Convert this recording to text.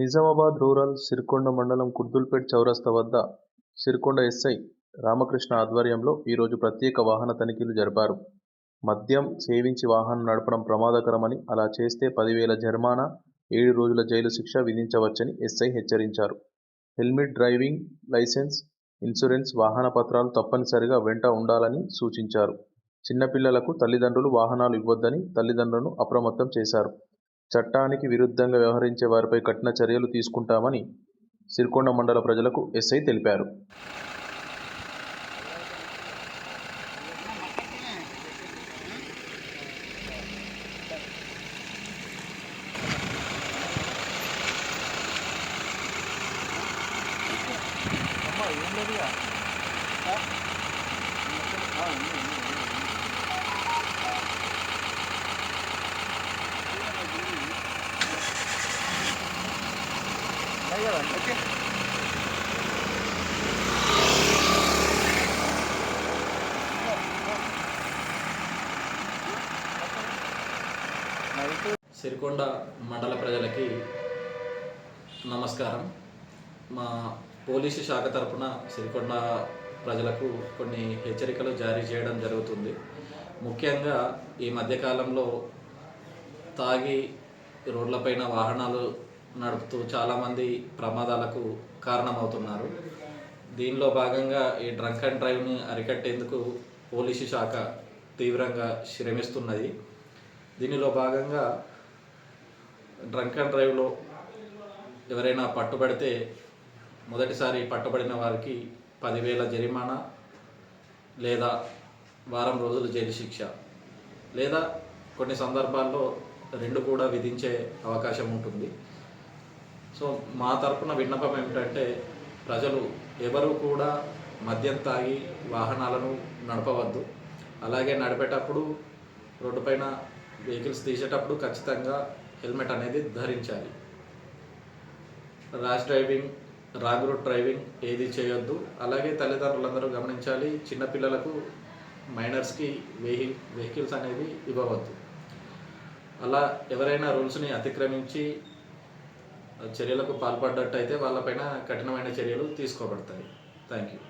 Nizamabad rural Sirikonda మండలం కుర్దుల్పేట్ చౌరస్తా వద్ద సిరికొండ ఎస్ఐ రామకృష్ణ ఆధ్వర్యంలో ఈరోజు ప్రత్యేక వాహన తనిఖీలు జరిపారు. మద్యం సేవించి వాహనం నడపడం ప్రమాదకరమని అలా చేస్తే పదివేల జరిమానా ఏడు రోజుల జైలు శిక్ష విధించవచ్చని ఎస్ఐ హెచ్చరించారు. హెల్మెట్ డ్రైవింగ్ లైసెన్స్ ఇన్సూరెన్స్ వాహన పత్రాలు తప్పనిసరిగా వెంట ఉండాలని సూచించారు. చిన్నపిల్లలకు తల్లిదండ్రులు వాహనాలు ఇవ్వొద్దని తల్లిదండ్రులను అప్రమత్తం చేశారు. చట్టానికి విరుద్ధంగా వ్యవహరించే వారిపై కఠిన చర్యలు తీసుకుంటామని సిరికొండ మండల ప్రజలకు ఎస్ఐ తెలిపారు. సిరికొండ మండల ప్రజలకి నమస్కారం. మా పోలీసు శాఖ తరపున సిరికొండ ప్రజలకు కొన్ని హెచ్చరికలు జారీ చేయడం జరుగుతుంది. ముఖ్యంగా ఈ మధ్యకాలంలో తాగి రోడ్లపైన వాహనాలు నడుపుతూ చాలామంది ప్రమాదాలకు కారణమవుతున్నారు. దీనిలో భాగంగా ఈ డ్రంక్ అండ్ డ్రైవ్ని అరికట్టేందుకు పోలీసు శాఖ తీవ్రంగా శ్రమిస్తున్నది. దీనిలో భాగంగా డ్రంక్ అండ్ డ్రైవ్లో ఎవరైనా పట్టుబడితే మొదటిసారి పట్టుబడిన వారికి పదివేల జరిమానా లేదా వారం రోజులు జైలు శిక్ష లేదా కొన్ని సందర్భాల్లో రెండు కూడా విధించే అవకాశం ఉంటుంది. సో మా తరపున విన్నపం ఏమిటంటే ప్రజలు ఎవరు కూడా మద్యం తాగి వాహనాలను నడపవద్దు. అలాగే నడిపేటప్పుడు రోడ్డుపైన వెహికల్స్ తీసేటప్పుడు ఖచ్చితంగా హెల్మెట్ అనేది ధరించాలి. Rash driving wrong route driving ఏది చేయొద్దు. అలాగే తల్లిదండ్రులందరూ గమనించాలి చిన్నపిల్లలకు మైనర్స్కి వెహి వెహికల్స్ అనేవి ఇవ్వవద్దు. అలా ఎవరైనా రూల్స్ని అతిక్రమించి చర్యలకు పాల్పడ్డట్టయితే వాళ్ళపైన కఠినమైన చర్యలు తీసుకోబడతాయి. Thank you